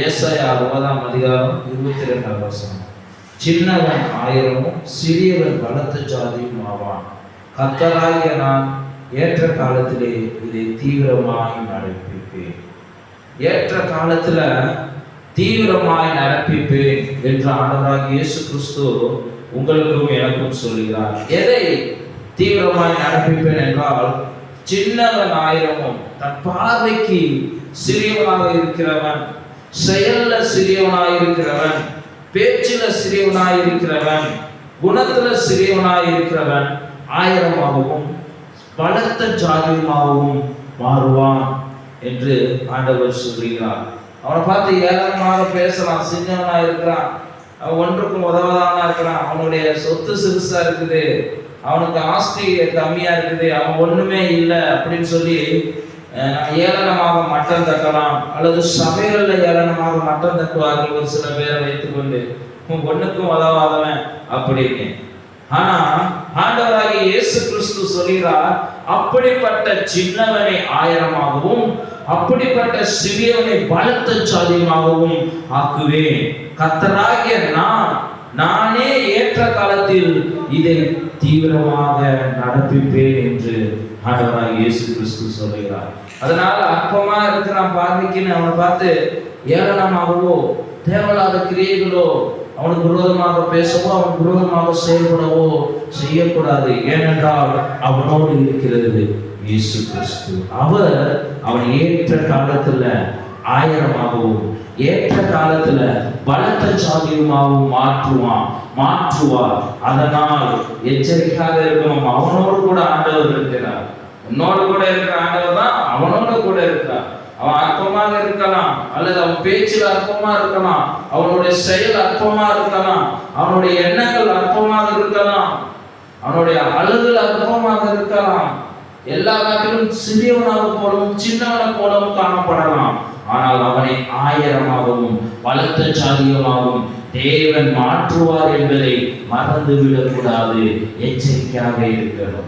ஏசாயா அறுபதாம் அதிகாரம் இருபத்தி ரெண்டாம் வசனம். சின்னவன் ஆயிரமும் சிறியவன் பலத்த ஜாதியும் ஆவான். கத்தராகிய நான் ஏற்ற காலத்திலே இதை தீவிரமாய் நடப்பிப்பேன். ஏற்ற காலத்துல தீவிரமாய் நடப்பிப்பேன் என்று ஆண்டவராகிய இயேசு கிறிஸ்து உங்களுக்கும் எனக்கும் சொல்கிறார். எதை தீவிரமாய் நடப்பிப்பேன் என்றால் சின்னவன் ஆயிரமும் தன் பார்வைக்கு சிறியவனாக இருக்கிறவன் செயல்ல சிறியவனாயிருக்கிறவன் பேச்சில சிறியவனாயிருக்கிறவன் குணத்துல சிறியவனாயிருக்கிறவன் ஆயிரமாகவும் பலத்த ஜாதியுமாகவும் மாறுவான் என்று ஆண்டவர் சொல்கிறார் அவனை பார்த்து ஏராளமாக பேசலாம் சின்னவனா இருக்கிறான் அவன் ஒன்றுக்கும் உதவாதானா இருக்கிறான் அவனுடைய சொத்து சிறுசா இருக்குது அவனுக்கு ஆஸ்தி கம்மியா இருக்குது அவன் ஒண்ணுமே இல்லை அப்படின்னு சொல்லி ஏளனமாக மட்டம் தட்டலாம். அல்லது சபைகள்ல ஏளனமாக மட்டம் தட்டுவார்கள் ஒரு சில பேரை வைத்துக்கொண்டு உன் ஒண்ணுக்கும் உதவாதவன் அப்படின்னு ஆனா ஆண்டவராகிய இயேசு கிறிஸ்து சொல்கிறார் அப்படிப்பட்ட சின்னவனை ஆயிரமாகவும் அப்படிப்பட்ட சிறியவனை பலத்த சாதியமாகவும் ஆக்குவேன். கத்தராகிய நான் நானே ஏற்ற காலத்தில் இதை தீவிரமாக நடப்பிப்பேன் என்று ஆண்டவராக இயேசு கிறிஸ்து சொல்கிறார் அதனால அற்பமா இருக்கிறான் பார்வைக்குன்னு அவனை பார்த்து ஏளனமாகவோ தேவையில்லாத கிரியைகளோ அவனுக்கு விரோதமாக பேசவோ அவன் விரோதமாக செயல்படவோ செய்யக்கூடாது. ஏனென்றால் அவனோடு இருக்கிறது இயேசு கிறிஸ்து. அவர் அவன் ஏற்ற காலத்துல ஆயிரமாகவும் ஏற்ற காலத்துல பலத்த சாதியமாகவும் மாற்றுவான் மாற்றுவார். அதனால் எச்சரிக்கையாக இருக்கணும். அவனோடு கூட ஆண்டவர் இருக்கிறார். உன்னோடு கூட இருக்கிற ஆண்டவர் தான் அவனோடு கூட இருக்கிறார். அவன் அற்பமாக இருக்கலாம் அல்லது அவன் பேச்சில் அற்பமா இருக்கலாம் அவனுடைய செயல் அற்பமா இருக்கலாம் அவனுடைய எண்ணங்கள் அற்பமாக இருக்கலாம் அவனுடைய அழகுகள் அற்பமாக இருக்கலாம். எல்லா காட்டிலும் சிறியவனாக போலவும் சின்னவனை போலவும் காணப்படலாம். ஆனால் அவனை ஆயிரமாகவும் பலத்த சாதியமாகவும் தேவன் மாற்றுவார் என்பதை மறந்துவிடக்கூடாது. எச்சரிக்கையாக இருக்கணும்.